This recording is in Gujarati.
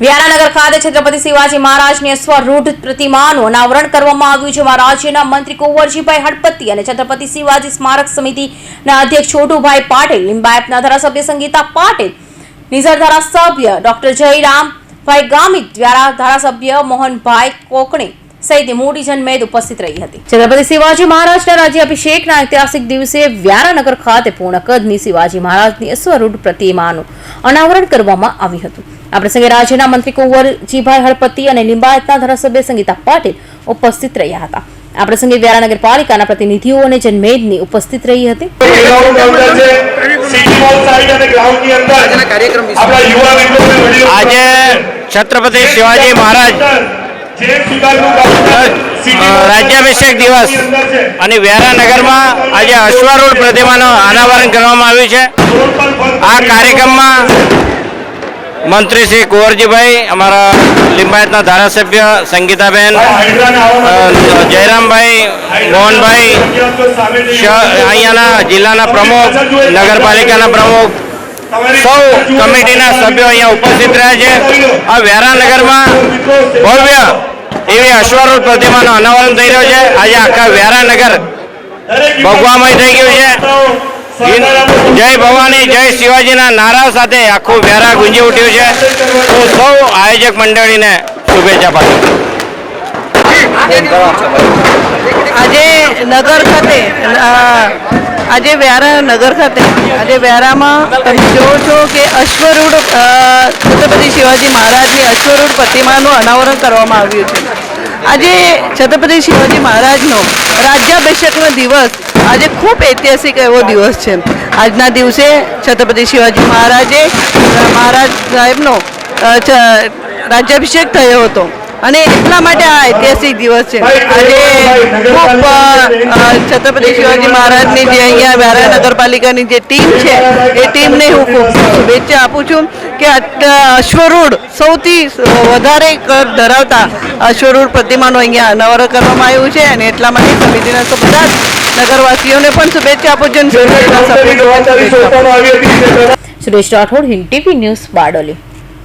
વ્યારાનગર ખાતે છત્રપતિ શિવાજી મહારાજની સ્વરૂઢ પ્રતિમાનું અનાવરણ કરવામાં આવ્યું છે. રાજ્યના મંત્રી કુંવરજીભાઈ હડપતિ અને છત્રપતિ શિવાજી સ્મારક સમિતિના અધ્યક્ષ છોટુભાઈ પાટીલ, લિંબાયતના ધારાસભ્ય સંગીતા પાટીલ, નિઝર ધારાસભ્ય ડોક્ટર જયરામભાઈ ગામિત દ્વારા ધારાસભ્ય મોહનભાઈ કોકણી સહિતની મોટી જનમેદ ઉપસ્થિત રહી હતી. છત્રપતિ શિવાજી મહારાજના રાજ્યાભિષેકના ઐતિહાસિક દિવસે વ્યારાનગર ખાતે પૂર્ણ કદની શિવાજી મહારાજની અશ્વરૂઢ પ્રતિમાનું અનાવરણ કરવામાં આવ્યું હતું. આ પ્રસંગે રાજ્યના મંત્રી કુંવરજીભાઈ હળપતિ અને લિંબાયતના ધારાસભ્ય સંગીતા પાટીલ ઉપસ્થિત રહ્યા હતા. આ પ્રસંગે વ્યારાનગર નગરપાલિકાના પ્રતિનિધિઓ અને જનમેદની ઉપસ્થિત રહી હતી. આજે છત્રપતિ શિવાજી મહારાજ રાજ્યાભિષેક દિવસ. અને વ્યારા નગરમાં આજે અશ્વારૂઢ પ્રતિમાનું અનાવરણ કરવામાં આવ્યું છે. આ કાર્યક્રમમાં મંત્રી શ્રી કુંવરજીભાઈ, અમારા લિંબાયતના ધારાસભ્ય સંગીતાબેન જયરામભાઈ, મોહનભાઈ અહીંયાના જિલ્લાના પ્રમુખ, નગરપાલિકાના પ્રમુખ, સૌ કમિટીના સભ્યો અહીંયા ઉપસ્થિત રહ્યા છે. આ વ્યારાનગરમાં ભવ્ય એવી અશ્વારૂઢ પ્રતિમાનું અનાવરણ થઈ રહ્યો છે. આજે આખા વ્યારાનગર ભગવામય થઈ ગયું છે. જય ભવાની, જય શિવાજીના નારા સાથે આખું વેરા ગુંજી ઉઠ્યું છે. હું સૌ આયોજક મંડળીને શુભેચ્છા પાઠવું આજે નગર ખાતે આજે વ્યારા નગર ખાતે, આજે વ્યારામાં તમે જોવો છો કે અશ્વરૂઢ છત્રપતિ શિવાજી મહારાજની અશ્વરૂઢ પ્રતિમાનું અનાવરણ કરવામાં આવ્યું છે. આજે છત્રપતિ શિવાજી મહારાજનો રાજ્યાભિષેકનો દિવસ આજે ખૂબ ઐતિહાસિક એવો દિવસ છે. આજના દિવસે છત્રપતિ શિવાજી મહારાજે મહારાજ સાહેબનો રાજ્યાભિષેક થયો હતો. અને એટલા માટે આ ઐતિહાસિક દિવસ છે. આજે ખૂબ છત્રપતિ શિવાજી મહારાજની જે અહીંયા વ્યારા નગરપાલિકાની જે ટીમ છે એ ટીમને હું ખૂબ શુભેચ્છા આપું છું કે અશ્વરૂઢ સૌથી વધારે કર ધરાવતા અશ્વરૂઢ પ્રતિમાનું અહીંયા અનાવરણ કરવામાં આવ્યું છે અને એટલા માટે સમિતિના તો બધા જ નગરવાસીઓને પણ શુભેચ્છા આપું છું Suresh Rathod hill TV news Bardoli.